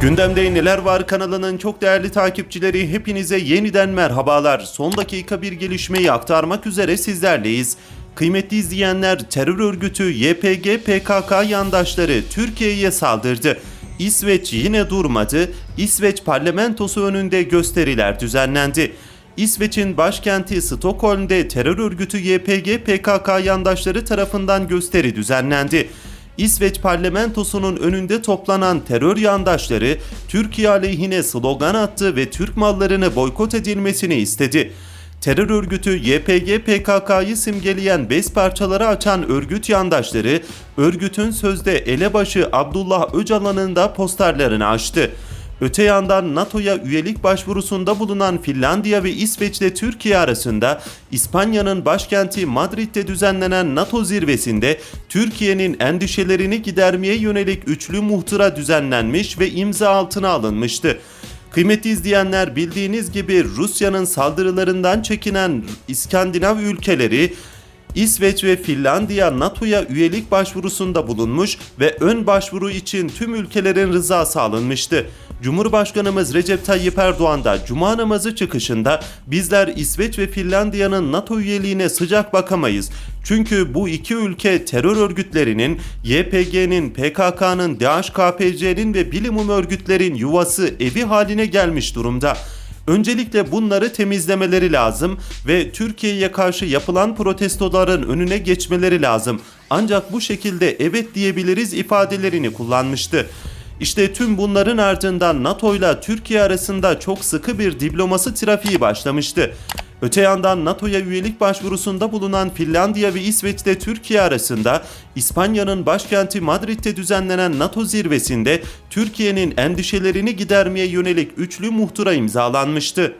Gündemde Neler Var kanalının çok değerli takipçileri hepinize yeniden merhabalar. Son dakika bir gelişmeyi aktarmak üzere sizlerleyiz. Kıymetli izleyenler terör örgütü YPG PKK yandaşları Türkiye'ye saldırdı. İsveç yine durmadı. İsveç parlamentosu önünde gösteriler düzenlendi. İsveç'in başkenti Stockholm'de terör örgütü YPG PKK yandaşları tarafından gösteri düzenlendi. İsveç parlamentosunun önünde toplanan terör yandaşları Türkiye aleyhine slogan attı ve Türk mallarını boykot edilmesini istedi. Terör örgütü YPG PKK'yı simgeleyen bez parçaları açan örgüt yandaşları örgütün sözde elebaşı Abdullah Öcalan'ın da posterlerini açtı. Öte yandan NATO'ya üyelik başvurusunda bulunan Finlandiya ve İsveç'le Türkiye arasında İspanya'nın başkenti Madrid'de düzenlenen NATO zirvesinde Türkiye'nin endişelerini gidermeye yönelik üçlü muhtıra düzenlenmiş ve imza altına alınmıştı. Kıymetli izleyenler bildiğiniz gibi Rusya'nın saldırılarından çekinen İskandinav ülkeleri İsveç ve Finlandiya NATO'ya üyelik başvurusunda bulunmuş ve ön başvuru için tüm ülkelerin rızası alınmıştı. Cumhurbaşkanımız Recep Tayyip Erdoğan da Cuma namazı çıkışında bizler İsveç ve Finlandiya'nın NATO üyeliğine sıcak bakamayız. Çünkü bu iki ülke terör örgütlerinin, YPG'nin, PKK'nın, DHKPC'nin ve bilimum örgütlerin yuvası, evi haline gelmiş durumda. Öncelikle bunları temizlemeleri lazım ve Türkiye'ye karşı yapılan protestoların önüne geçmeleri lazım. Ancak bu şekilde evet diyebiliriz ifadelerini kullanmıştı. İşte tüm bunların ardından NATO ile Türkiye arasında çok sıkı bir diplomasi trafiği başlamıştı. Öte yandan NATO'ya üyelik başvurusunda bulunan Finlandiya ve İsveç'te Türkiye arasında İspanya'nın başkenti Madrid'de düzenlenen NATO zirvesinde Türkiye'nin endişelerini gidermeye yönelik üçlü muhtıra imzalanmıştı.